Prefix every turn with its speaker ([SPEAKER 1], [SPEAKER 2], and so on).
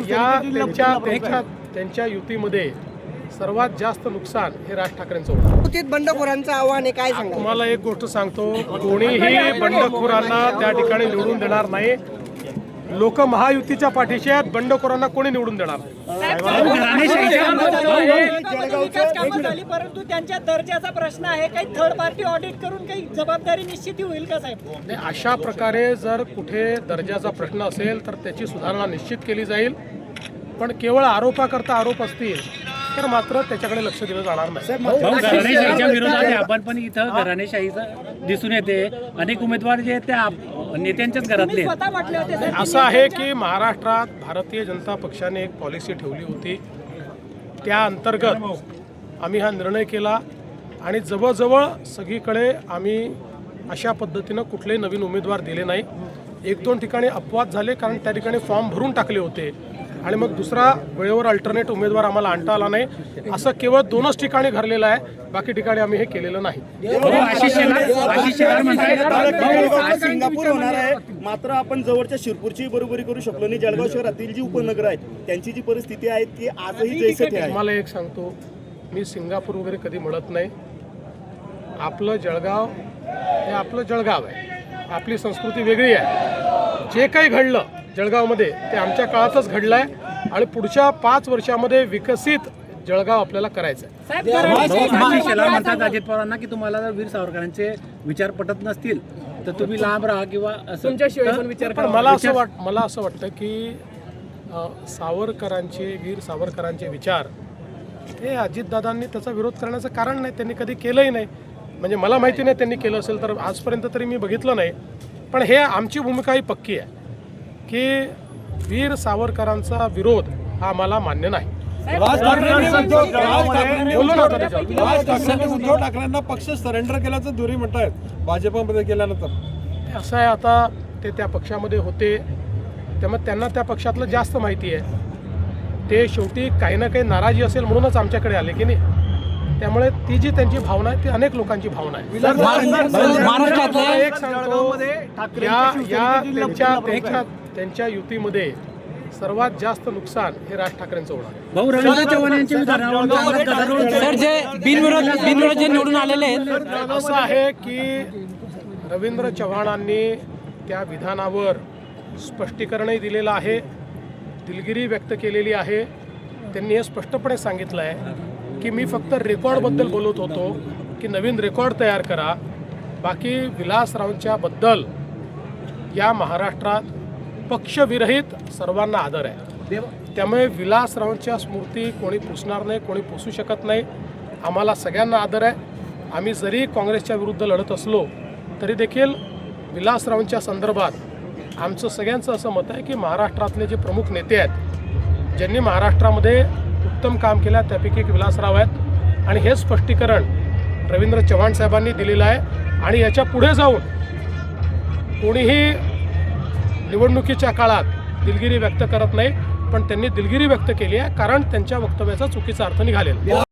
[SPEAKER 1] या त्यांच्या त्यांच्या त्यांच्या युतीमध्ये सर्वात जास्त नुकसान हे राज ठाकरेंचं होतं
[SPEAKER 2] बंडखोरांचं आव्हान आहे काय सांगा
[SPEAKER 1] तुम्हाला एक गोष्ट सांगतो कोणीही बंडखोरांना त्या ठिकाणी निवडून देणार नाही. लोक महायुतीच्या पाठीशी आहेत. बंडखोरांना कोणी निवडून देणार?
[SPEAKER 3] झाली परंतु त्यांच्या दर्जाचा प्रश्न आहे काही थर्ड पार्टी ऑडिट करून काही जबाबदारी निश्चिती होईल का साहेब
[SPEAKER 1] नाही, अशा प्रकारे जर कुठे दर्जाचा प्रश्न असेल तर त्याची सुधारणा निश्चित केली जाईल. पण केवळ आरोपाकरता आरोप असतील तर मात्र त्याच्याकडे लक्ष दिलं जाणार नाही.
[SPEAKER 4] आहे. आपण पण इथं घराणेशाहीचं दिसून येते. अनेक उमेदवार जे आहेत ते नेत्यांच्याच घरातले
[SPEAKER 1] असं आहे की महाराष्ट्रात भारतीय जनता पक्षाने एक पॉलिसी ठेवली होती. त्या अंतर्गत आम्ही हा निर्णय केला आणि जवळजवळ सगळीकडे आम्ही अशा पद्धतीनं कुठलेही नवीन उमेदवार दिले नाही. एक दोन ठिकाणी अपवाद झाले कारण त्या ठिकाणी फॉर्म भरून टाकले होते. आणि मग दुसरा वेळेवर अल्टरनेट उमेदवार आम्हाला आणता आला नाही. असं केवळ दोनच ठिकाणी घडलेलं आहे. बाकी ठिकाणी आम्ही हे केलेलं नाही.
[SPEAKER 5] सिंगापूर होणार आहे. मात्र आपण जवळच्या शिरपूरची बरोबरी करू शकलो नाही. जळगाव शहरातील जी उपनगर आहेत त्यांची जी परिस्थिती आहे ती आजही जैसे आहे.
[SPEAKER 1] तुम्हाला एक सांगतो. मी सिंगापूर वगैरे कधी म्हणत नाही. आपलं जळगाव हे आपलं जळगाव आहे. आपली संस्कृती वेगळी आहे. जे काही घडलं जळगावमध्ये ते आमच्या काळातच घडलं आहे आणि पुढच्या पाच वर्षामध्ये विकसित जळगाव आपल्याला करायचं
[SPEAKER 4] म्हणतात अजित पवारांना की तुम्हाला जर वीर सावरकरांचे विचार पटत नसतील तर तुम्ही लांब राहा किंवा असं तर-
[SPEAKER 1] पण मला असं वाट मला असं वाटतं की सावरकरांचे वीर सावरकरांचे विचार हे अजितदादांनी त्याचा विरोध करण्याचं कारण नाही त्यांनी कधी केलंही नाही. म्हणजे मला माहिती नाही त्यांनी केलं असेल तर आजपर्यंत तरी मी बघितलं नाही. पण हे आमची भूमिका ही पक्की आहे. की वीर सावरकरांचा विरोध हा आम्हाला मान्य नाही.
[SPEAKER 6] राज ठाकरेंनी उद्धव ठाकरेंना पक्ष सरेंडर केल्याचं दुरी म्हणतायत. भाजपमध्ये गेल्यानंतर.
[SPEAKER 1] असं आहे आता ते त्या पक्षामध्ये होते. त्यामुळे त्यांना त्या पक्षातलं जास्त माहिती आहे. ते शेवटी काही ना काही नाराजी असेल म्हणूनच आमच्याकडे आले की नाही. त्यामुळे ती जी त्यांची भावना आहे ती अनेक लोकांची भावना आहे. मला एक सांगतो या या त्यांच्या त्यांच्या युतीमध्ये सर्वात जास्त नुकसान हे राज ठाकरेंचं होणार.
[SPEAKER 4] भाऊ रवींद्र चव्हाण यांच्या विधानावर
[SPEAKER 7] सर जे बिनविरोध बिनविरोध जे निवडून आलेले आहेत.
[SPEAKER 1] असं आहे की रवींद्र चव्हाणांनी त्या विधानावर स्पष्टीकरणही दिलेलं आहे दिलगिरी व्यक्त केलेली आहे. त्यांनी हे स्पष्टपणे सांगितलं आहे की मी फक्त रेकॉर्डबद्दल बोलत होतो की नवीन रेकॉर्ड तयार करा. बाकी विलासरावांच्या बद्दल या महाराष्ट्रात पक्षविरहित सर्वांना आदर आहे. त्यामुळे विलासरावांच्या स्मृती कोणी पुसणार नाही कोणी पुसू शकत नाही. आम्हाला सगळ्यांना आदर आहे. आम्ही जरी काँग्रेसच्या विरुद्ध लढत असलो तरी देखील विलासरावांच्या संदर्भात आमचं सगळ्यांचं असं मत आहे की महाराष्ट्रातले जे प्रमुख नेते आहेत ज्यांनी महाराष्ट्रामध्ये उत्तम काम केलं आहे त्यापैकी एक विलासराव आहेत. आणि हे स्पष्टीकरण रवींद्र चव्हाण साहेबांनी दिलेलं आहे. आणि याच्यापुढे जाऊन कोणीही निवडणुकीच्या काळात दिलगिरी व्यक्त करत नाही पण त्यांनी दिलगिरी व्यक्त केली आहे कारण त्यांच्या वक्तव्याचा चुकीचा अर्थ निघालेला